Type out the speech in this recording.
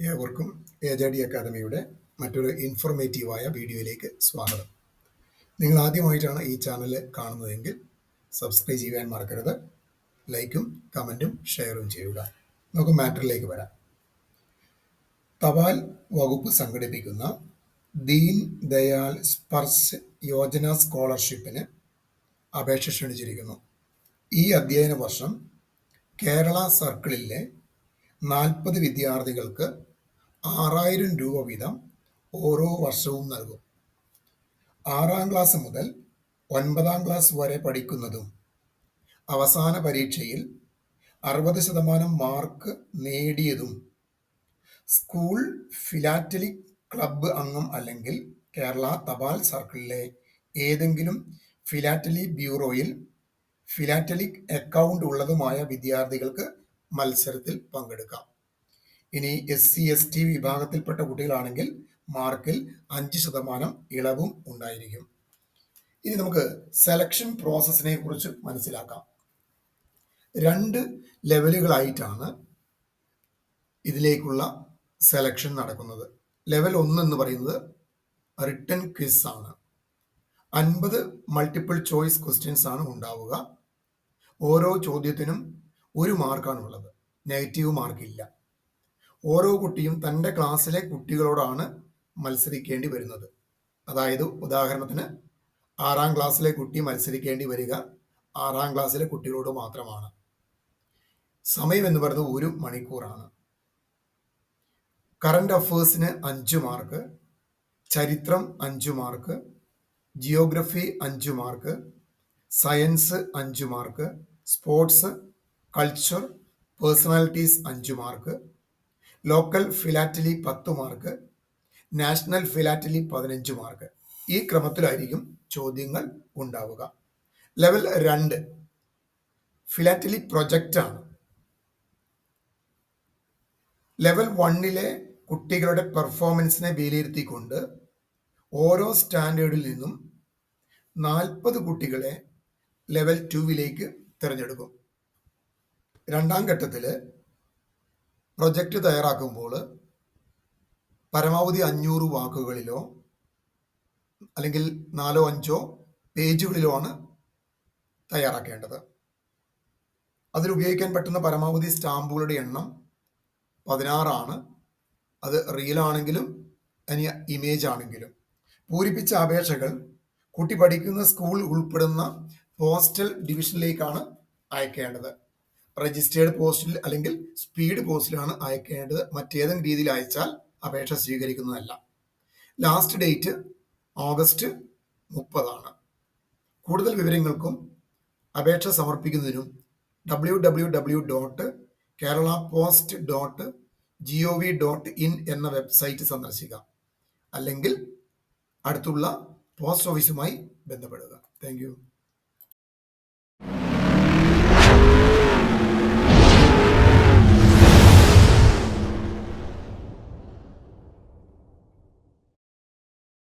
A J D അക്കാദമിയുടെ മറ്റൊരു ഇൻഫോർമേറ്റീവായ വീഡിയോയിലേക്ക് സ്വാഗതം. നിങ്ങൾ ആദ്യമായിട്ടാണ് ഈ ചാനൽ കാണുന്നതെങ്കിൽ സബ്സ്ക്രൈബ് ചെയ്യാൻ മറക്കരുത്. ലൈക്കും കമന്റും ഷെയറും ചെയ്യുക. നമുക്ക് മാറ്ററിലേക്ക് വരാം. തപാൽ വകുപ്പ് സംഘടിപ്പിക്കുന്ന ദീൻ ദയാൽ സ്പർശ് യോജന സ്കോളർഷിപ്പിന് അപേക്ഷ ക്ഷണിച്ചിരിക്കുന്നു. ഈ അധ്യയന വർഷം കേരള സർക്കിളിലെ നാൽപ്പത് വിദ്യാർത്ഥികൾക്ക് ആറായിരം രൂപ വീതം ഓരോ വർഷവും നൽകും. ആറാം ക്ലാസ് മുതൽ ഒൻപതാം ക്ലാസ് വരെ പഠിക്കുന്നതും അവസാന പരീക്ഷയിൽ അറുപത് ശതമാനം മാർക്ക് നേടിയതും സ്കൂൾ ഫിലാറ്റലിക് ക്ലബ്ബ് അംഗം അല്ലെങ്കിൽ കേരള തപാൽ സർക്കിളിലെ ഏതെങ്കിലും ഫിലാറ്റലി ബ്യൂറോയിൽ ഫിലാറ്റലിക് അക്കൗണ്ട് ഉള്ളതുമായ വിദ്യാർത്ഥികൾക്ക് മത്സരത്തിൽ പങ്കെടുക്കാം. ഇനി എസ് സി എസ് ടി വിഭാഗത്തിൽപ്പെട്ട കുട്ടികളാണെങ്കിൽ മാർക്കിൽ അഞ്ച് ശതമാനം ഇളവും ഉണ്ടായിരിക്കും. ഇനി നമുക്ക് സെലക്ഷൻ പ്രോസസ്സിനെ കുറിച്ച് മനസ്സിലാക്കാം. രണ്ട് ലെവലുകളായിട്ടാണ് ഇതിലേക്കുള്ള സെലക്ഷൻ നടക്കുന്നത്. ലെവൽ ഒന്ന് എന്ന് പറയുന്നത് റിട്ടൺ ക്വിസ് ആണ്. അൻപത് മൾട്ടിപ്പിൾ ചോയ്സ് ക്വസ്റ്റ്യൻസ് ആണ് ഉണ്ടാവുക. ഓരോ ചോദ്യത്തിനും ഒരു മാർക്കാണുള്ളത്. നെഗറ്റീവ് മാർക്കില്ല. ഓരോ കുട്ടിയും തന്റെ ക്ലാസ്സിലെ കുട്ടികളോടാണ് മത്സരിക്കേണ്ടി വരുന്നത്. അതായത് ഉദാഹരണത്തിന് ആറാം ക്ലാസ്സിലെ കുട്ടി മത്സരിക്കേണ്ടി വരിക ആറാം ക്ലാസ്സിലെ കുട്ടികളോട് മാത്രമാണ്. സമയം എന്ന് പറയുന്നത് ഒരു മണിക്കൂറാണ്. കറണ്ട് അഫേഴ്സിന് അഞ്ച് മാർക്ക് ചരിത്രം അഞ്ച് മാർക്ക് ജിയോഗ്രഫി അഞ്ച് മാർക്ക് സയൻസ് അഞ്ച് മാർക്ക് സ്പോർട്സ് കൾച്ചർ പേഴ്സണാലിറ്റീസ് അഞ്ച് മാർക്ക് ലോക്കൽ ഫിലാറ്റലി പത്ത് മാർക്ക് നാഷണൽ ഫിലാറ്റലി പതിനഞ്ച് മാർക്ക്. ഈ ക്രമത്തിലായിരിക്കും ചോദ്യങ്ങൾ ഉണ്ടാവുക. ലെവൽ രണ്ട്. ഫിലാറ്റലി ആണ്. ലെവൽ വണ്ണിലെ കുട്ടികളുടെ പെർഫോമൻസിനെ വിലയിരുത്തിക്കൊണ്ട് ഓരോ സ്റ്റാൻഡേർഡിൽ നിന്നും നാൽപ്പത് കുട്ടികളെ ലെവൽ ടുവിലേക്ക് തിരഞ്ഞെടുക്കും. രണ്ടാം ഘട്ടത്തിൽ പ്രൊജക്റ്റ് തയ്യാറാക്കുമ്പോൾ പരമാവധി അഞ്ഞൂറ് വാക്കുകളിലോ അല്ലെങ്കിൽ നാലോ അഞ്ചോ പേജുകളിലോ ആണ് തയ്യാറാക്കേണ്ടത്. അതിൽ ഉപയോഗിക്കാൻ പറ്റുന്ന പരമാവധി സ്റ്റാമ്പുകളുടെ എണ്ണം പതിനാറാണ് അത് റിയൽ ആണെങ്കിലും ഇനി ഇമേജ് ആണെങ്കിലും. പൂരിപ്പിച്ച അപേക്ഷകൾ കുട്ടി പഠിക്കുന്ന സ്കൂൾ ഉൾപ്പെടുന്ന പോസ്റ്റൽ ഡിവിഷനിലേക്കാണ് അയക്കേണ്ടത്. രജിസ്റ്റേർഡ് പോസ്റ്റിൽ അല്ലെങ്കിൽ സ്പീഡ് പോസ്റ്റിലാണ് അയക്കേണ്ടത്. മറ്റേതെങ്കിലും രീതിയിൽ അയച്ചാൽ അപേക്ഷ സ്വീകരിക്കുന്നതല്ല. ലാസ്റ്റ് ഡേറ്റ് ഓഗസ്റ്റ് മുപ്പതാണ്. കൂടുതൽ വിവരങ്ങൾക്കും അപേക്ഷ സമർപ്പിക്കുന്നതിനും W W W dot Kerala post dot G O V dot in എന്ന വെബ്സൈറ്റ് സന്ദർശിക്കുക. അല്ലെങ്കിൽ അടുത്തുള്ള പോസ്റ്റ് ഓഫീസുമായി ബന്ധപ്പെടുക. താങ്ക്